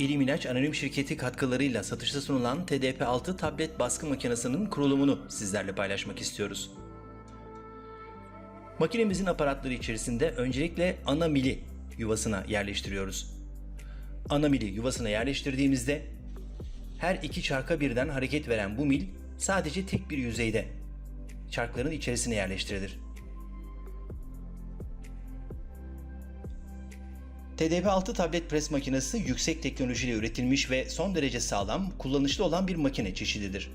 İlim İlaç Anonim Şirketi katkılarıyla satışta sunulan TDP-6 tablet baskı makinesinin kurulumunu sizlerle paylaşmak istiyoruz. Makinemizin aparatları içerisinde öncelikle ana mili yuvasına yerleştiriyoruz. Ana mili yuvasına yerleştirdiğimizde her iki çarka birden hareket veren bu mil sadece tek bir yüzeyde çarkların içerisine yerleştirilir. TDP-6 tablet pres makinesi yüksek teknolojiyle üretilmiş ve son derece sağlam, kullanışlı olan bir makine çeşididir.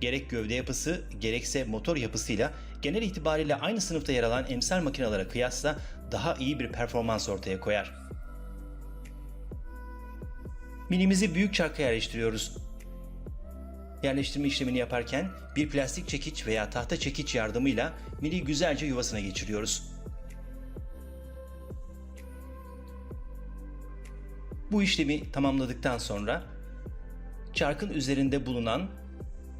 Gerek gövde yapısı, gerekse motor yapısıyla genel itibariyle aynı sınıfta yer alan emsal makinelere kıyasla daha iyi bir performans ortaya koyar. Minimizi büyük çarka yerleştiriyoruz. Yerleştirme işlemini yaparken bir plastik çekiç veya tahta çekiç yardımıyla mini güzelce yuvasına geçiriyoruz. Bu işlemi tamamladıktan sonra çarkın üzerinde bulunan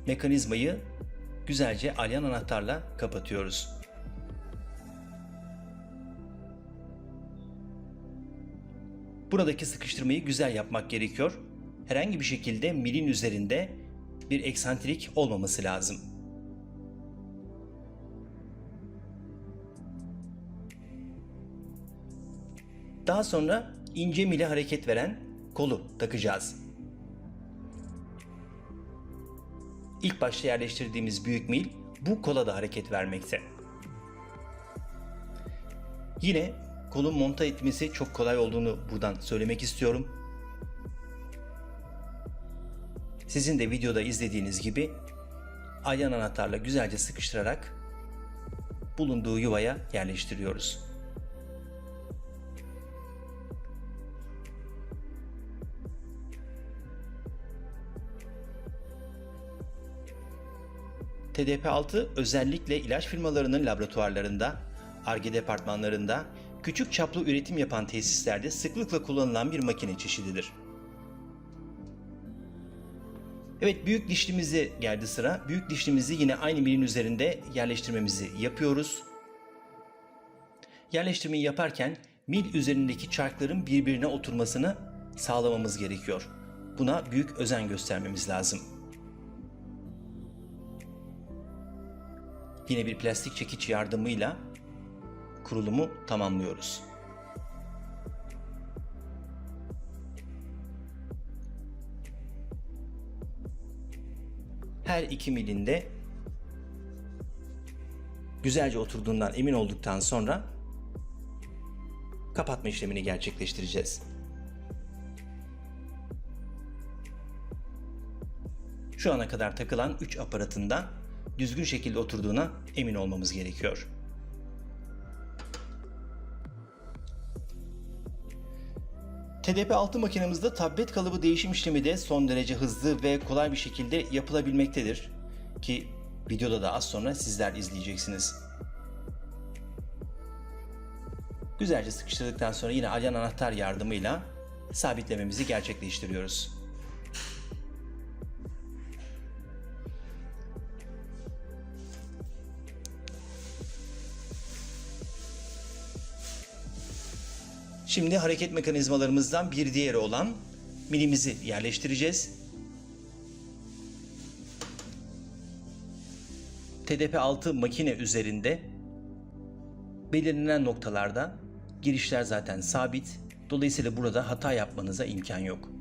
mekanizmayı güzelce alyan anahtarla kapatıyoruz. Buradaki sıkıştırmayı güzel yapmak gerekiyor. Herhangi bir şekilde milin üzerinde bir eksantrik olmaması lazım. Daha sonra ince mili hareket veren kolu takacağız. İlk başta yerleştirdiğimiz büyük mil bu kola da hareket vermekte. Yine kolun monta etmesi çok kolay olduğunu buradan söylemek istiyorum. Sizin de videoda izlediğiniz gibi alyan anahtarla güzelce sıkıştırarak bulunduğu yuvaya yerleştiriyoruz. TDP-6 özellikle ilaç firmalarının laboratuvarlarında, ARGE departmanlarında, küçük çaplı üretim yapan tesislerde sıklıkla kullanılan bir makine çeşididir. Evet büyük dişlimize geldi sıra. Büyük dişlimizi yine aynı milin üzerinde yerleştirmemizi yapıyoruz. Yerleştirmeyi yaparken mil üzerindeki çarkların birbirine oturmasını sağlamamız gerekiyor. Buna büyük özen göstermemiz lazım. Yine bir plastik çekiç yardımıyla kurulumu tamamlıyoruz. Her iki milinde güzelce oturduğundan emin olduktan sonra kapatma işlemini gerçekleştireceğiz. Şu ana kadar takılan 3 aparatında düzgün şekilde oturduğuna emin olmamız gerekiyor. TDP-6 makinemizde tablet kalıbı değişim işlemi de son derece hızlı ve kolay bir şekilde yapılabilmektedir. Ki videoda da az sonra sizler izleyeceksiniz. Güzelce sıkıştırdıktan sonra yine alyan anahtar yardımıyla sabitlememizi gerçekleştiriyoruz. Şimdi hareket mekanizmalarımızdan bir diğeri olan milimizi yerleştireceğiz. TDP-6 makine üzerinde belirlenen noktalarda girişler zaten sabit. Dolayısıyla burada hata yapmanıza imkan yok.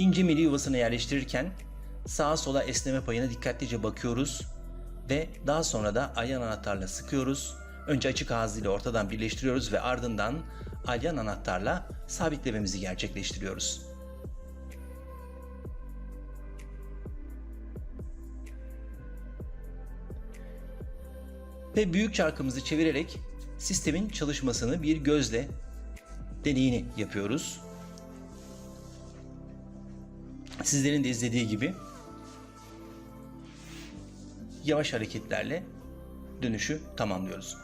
İnce mili yuvasına yerleştirirken sağa sola esneme payına dikkatlice bakıyoruz ve daha sonra da alyan anahtarla sıkıyoruz. Önce açık ağzıyla ortadan birleştiriyoruz ve ardından alyan anahtarla sabitlememizi gerçekleştiriyoruz. Ve büyük çarkımızı çevirerek sistemin çalışmasını bir gözle deneyini yapıyoruz. Sizlerin de izlediği gibi yavaş hareketlerle dönüşü tamamlıyoruz.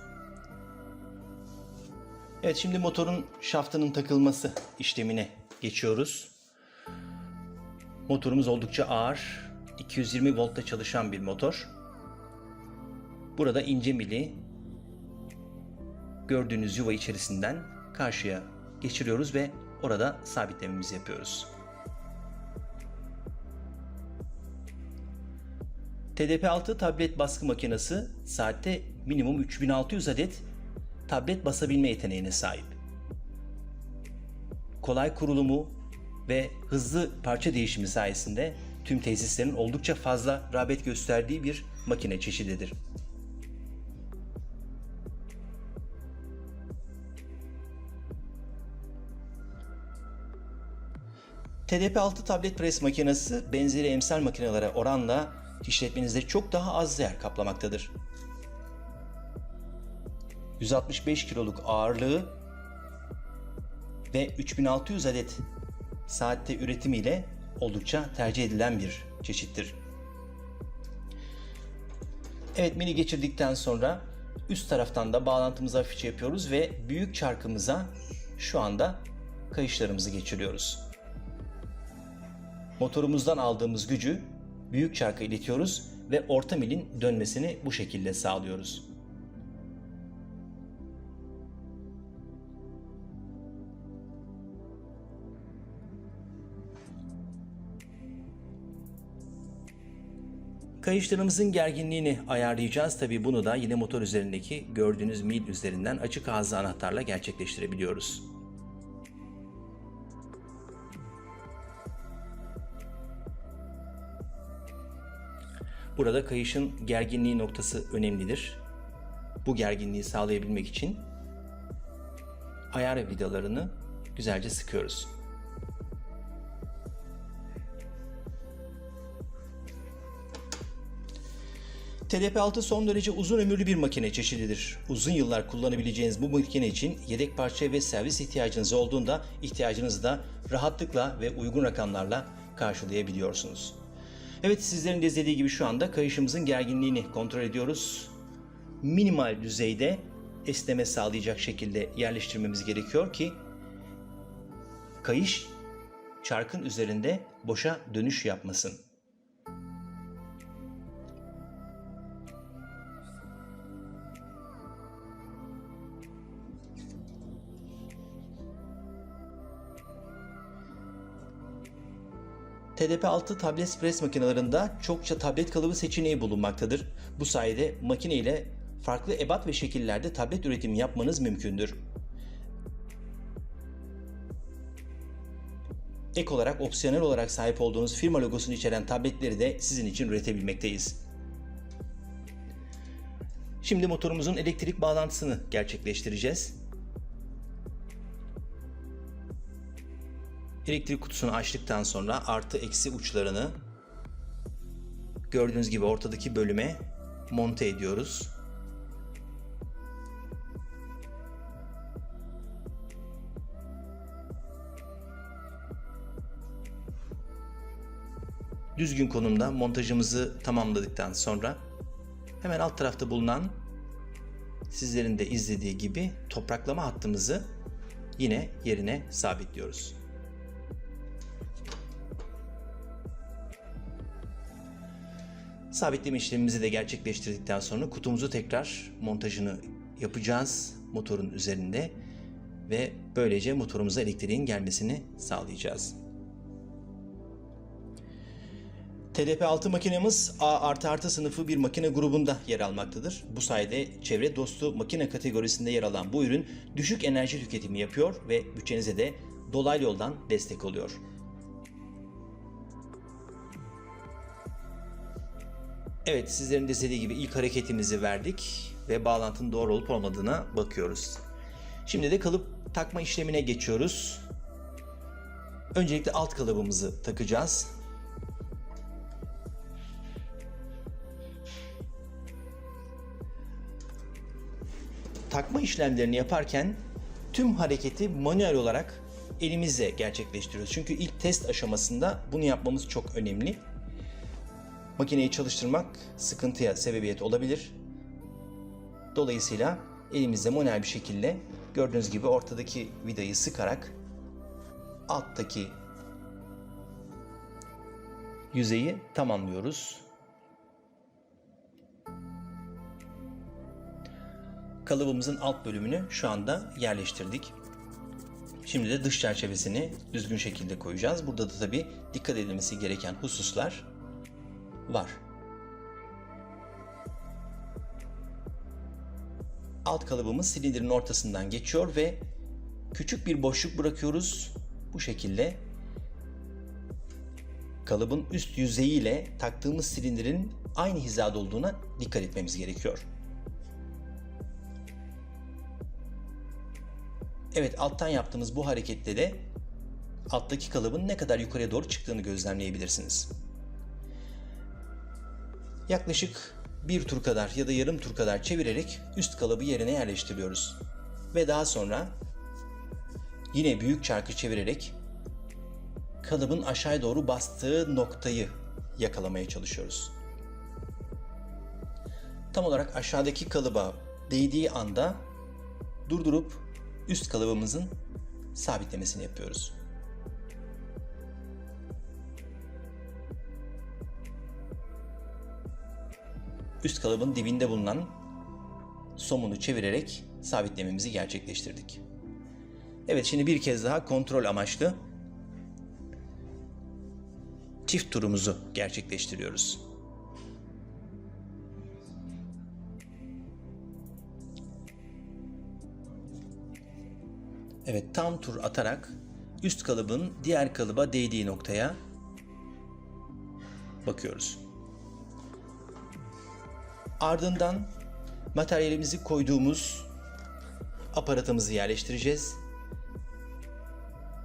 Evet şimdi motorun şaftının takılması işlemine geçiyoruz. Motorumuz oldukça ağır. 220 voltta çalışan bir motor. Burada ince mili gördüğünüz yuva içerisinden karşıya geçiriyoruz ve orada sabitlememizi yapıyoruz. TDP-6 tablet baskı makinesi saatte minimum 3600 adet tablet basabilme yeteneğine sahip. Kolay kurulumu ve hızlı parça değişimi sayesinde tüm tesislerin oldukça fazla rağbet gösterdiği bir makine çeşididir. TDP-6 tablet pres makinesi benzeri emsal makinelere oranla işletmenizde çok daha az yer kaplamaktadır. 165 kiloluk ağırlığı ve 3600 adet saatte üretimiyle oldukça tercih edilen bir çeşittir. Evet mini geçirdikten sonra üst taraftan da bağlantımızı hafifçe yapıyoruz ve büyük çarkımıza şu anda kayışlarımızı geçiriyoruz. Motorumuzdan aldığımız gücü büyük çarka iletiyoruz ve orta milin dönmesini bu şekilde sağlıyoruz. Kayışlarımızın gerginliğini ayarlayacağız. Tabi bunu da yine motor üzerindeki gördüğünüz mil üzerinden açık ağızlı anahtarla gerçekleştirebiliyoruz. Burada kayışın gerginliği noktası önemlidir. Bu gerginliği sağlayabilmek için ayar vidalarını güzelce sıkıyoruz. TDP-6 son derece uzun ömürlü bir makine çeşididir. Uzun yıllar kullanabileceğiniz bu makine için yedek parça ve servis ihtiyacınız olduğunda ihtiyacınızı da rahatlıkla ve uygun rakamlarla karşılayabiliyorsunuz. Evet sizlerin de izlediği gibi şu anda kayışımızın gerginliğini kontrol ediyoruz. Minimal düzeyde esneme sağlayacak şekilde yerleştirmemiz gerekiyor ki kayış çarkın üzerinde boşa dönüş yapmasın. TDP-6 tablet pres makinelerinde çokça tablet kalıbı seçeneği bulunmaktadır. Bu sayede makine ile farklı ebat ve şekillerde tablet üretimi yapmanız mümkündür. Ek olarak opsiyonel olarak sahip olduğunuz firma logosunu içeren tabletleri de sizin için üretebilmekteyiz. Şimdi motorumuzun elektrik bağlantısını gerçekleştireceğiz. Elektrik kutusunu açtıktan sonra artı eksi uçlarını gördüğünüz gibi ortadaki bölüme monte ediyoruz. Düzgün konumda montajımızı tamamladıktan sonra hemen alt tarafta bulunan sizlerin de izlediği gibi topraklama hattımızı yine yerine sabitliyoruz. Sabitleme işlemimizi de gerçekleştirdikten sonra kutumuzu tekrar montajını yapacağız motorun üzerinde ve böylece motorumuza elektriğin gelmesini sağlayacağız. TDP-6 makinemiz A artı artı sınıfı bir makine grubunda yer almaktadır. Bu sayede çevre dostu makine kategorisinde yer alan bu ürün düşük enerji tüketimi yapıyor ve bütçenize de dolaylı yoldan destek oluyor. Evet sizlerin de istediği gibi ilk hareketimizi verdik ve bağlantının doğru olup olmadığına bakıyoruz. Şimdi de kalıp takma işlemine geçiyoruz. Öncelikle alt kalıbımızı takacağız. Takma işlemlerini yaparken tüm hareketi manuel olarak elimizle gerçekleştiriyoruz. Çünkü ilk test aşamasında bunu yapmamız çok önemli. Makineyi çalıştırmak sıkıntıya sebebiyet olabilir. Dolayısıyla elimizde manuel bir şekilde gördüğünüz gibi ortadaki vidayı sıkarak alttaki yüzeyi tamamlıyoruz. Kalıbımızın alt bölümünü şu anda yerleştirdik. Şimdi de dış çerçevesini düzgün şekilde koyacağız. Burada da tabii dikkat edilmesi gereken hususlar var. Alt kalıbımız silindirin ortasından geçiyor ve küçük bir boşluk bırakıyoruz. Bu şekilde kalıbın üst yüzeyiyle taktığımız silindirin aynı hizada olduğuna dikkat etmemiz gerekiyor. Evet alttan yaptığımız bu hareketle de alttaki kalıbın ne kadar yukarıya doğru çıktığını gözlemleyebilirsiniz. Yaklaşık bir tur kadar ya da yarım tur kadar çevirerek üst kalıbı yerine yerleştiriyoruz. Ve daha sonra yine büyük çarkı çevirerek kalıbın aşağıya doğru bastığı noktayı yakalamaya çalışıyoruz. Tam olarak aşağıdaki kalıba değdiği anda durdurup üst kalıbımızın sabitlemesini yapıyoruz. Üst kalıbın dibinde bulunan somunu çevirerek sabitlememizi gerçekleştirdik. Evet şimdi bir kez daha kontrol amaçlı çift turumuzu gerçekleştiriyoruz. Evet tam tur atarak üst kalıbın diğer kalıba değdiği noktaya bakıyoruz. Ardından materyalimizi koyduğumuz aparatımızı yerleştireceğiz.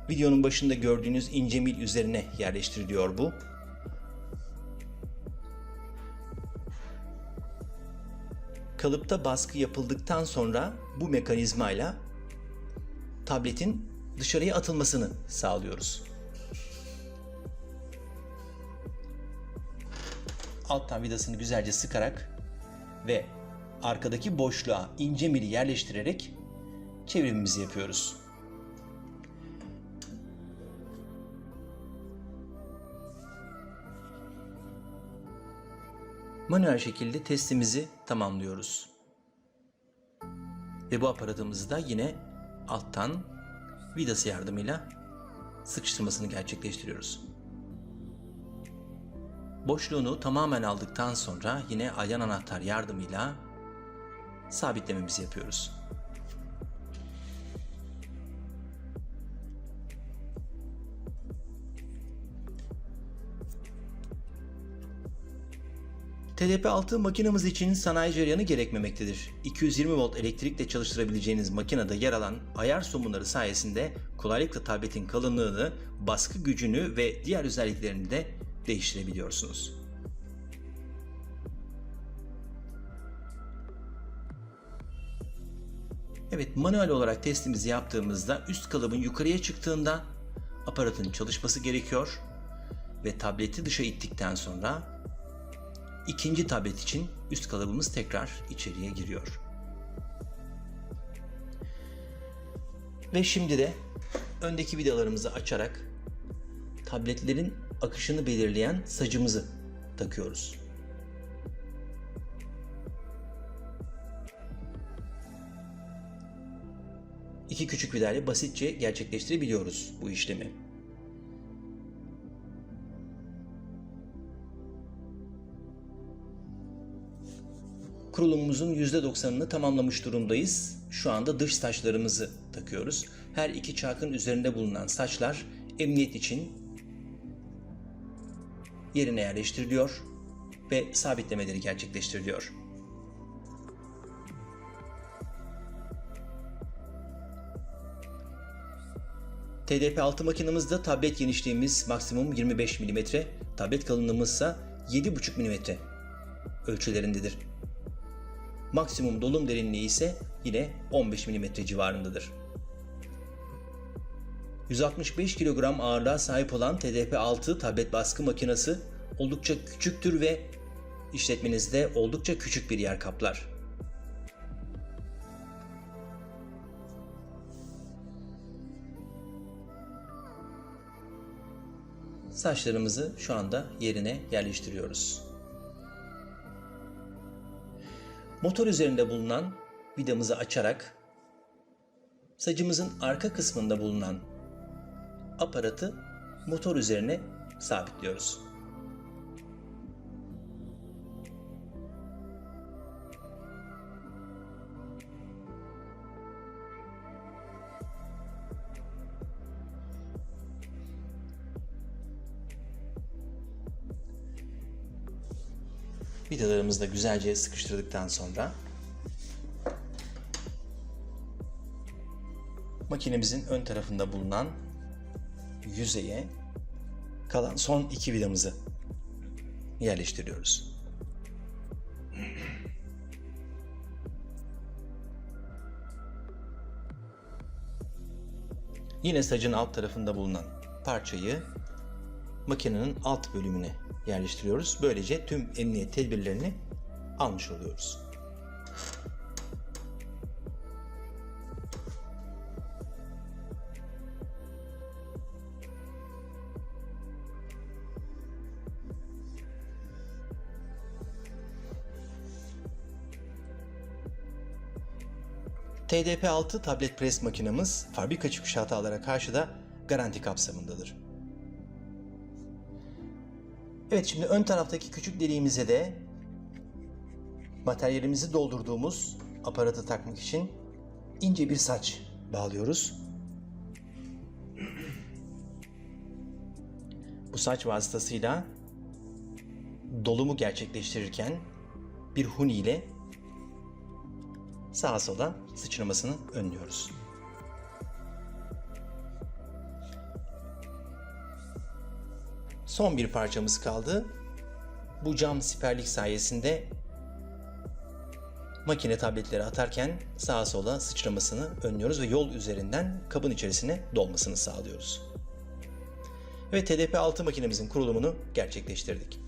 Videonun başında gördüğünüz ince mil üzerine yerleştiriliyor bu. Kalıpta baskı yapıldıktan sonra bu mekanizmayla tabletin dışarıya atılmasını sağlıyoruz. Alttan vidasını güzelce sıkarak ve arkadaki boşluğa ince mili yerleştirerek çevrimimizi yapıyoruz. Manuel şekilde testimizi tamamlıyoruz. Ve bu aparatımızı da yine alttan vidası yardımıyla sıkıştırmasını gerçekleştiriyoruz. Boşluğunu tamamen aldıktan sonra yine ayan anahtar yardımıyla sabitlememizi yapıyoruz. TDP-6 makinamız için sanayi cereyanı gerekmemektedir. 220 volt elektrikle çalıştırabileceğiniz makinede yer alan ayar somunları sayesinde kolaylıkla tabletin kalınlığını, baskı gücünü ve diğer özelliklerini de değiştirebiliyorsunuz. Evet manuel olarak testimizi yaptığımızda üst kalıbın yukarıya çıktığında aparatın çalışması gerekiyor ve tableti dışa ittikten sonra ikinci tablet için üst kalıbımız tekrar içeriye giriyor. Ve şimdi de öndeki vidalarımızı açarak tabletlerin akışını belirleyen sacımızı takıyoruz. İki küçük vidayla basitçe gerçekleştirebiliyoruz bu işlemi. Kurulumumuzun %90'ını tamamlamış durumdayız. Şu anda dış saçlarımızı takıyoruz. Her iki çarkın üzerinde bulunan saçlar emniyet için yerine yerleştiriliyor ve sabitlemeleri gerçekleştiriliyor. TDP-6 makinamızda tablet genişliğimiz maksimum 25 mm, tablet kalınlığımız ise 7,5 mm ölçülerindedir. Maksimum dolum derinliği ise yine 15 mm civarındadır. 165 kilogram ağırlığa sahip olan TDP-6 tablet baskı makinesi oldukça küçüktür ve işletmenizde oldukça küçük bir yer kaplar. Saçlarımızı şu anda yerine yerleştiriyoruz. Motor üzerinde bulunan vidamızı açarak sacımızın arka kısmında bulunan aparatı motor üzerine sabitliyoruz. Vidalarımızı da güzelce sıkıştırdıktan sonra makinemizin ön tarafında bulunan yüzeye kalan son iki vidamızı yerleştiriyoruz. Yine sacın alt tarafında bulunan parçayı makinenin alt bölümüne yerleştiriyoruz. Böylece tüm emniyet tedbirlerini almış oluyoruz. TDP-6 tablet pres makinamız fabrika çıkışı hatalara karşı da garanti kapsamındadır. Evet şimdi ön taraftaki küçük deliğimize de materyalimizi doldurduğumuz aparatı takmak için ince bir saç bağlıyoruz. Bu saç vasıtasıyla dolumu gerçekleştirirken bir huni ile sağa sola sıçramasını önlüyoruz. Son bir parçamız kaldı. Bu cam siperlik sayesinde makine tabletleri atarken sağa sola sıçramasını önlüyoruz ve yol üzerinden kabın içerisine dolmasını sağlıyoruz. Ve TDP-6 makinemizin kurulumunu gerçekleştirdik.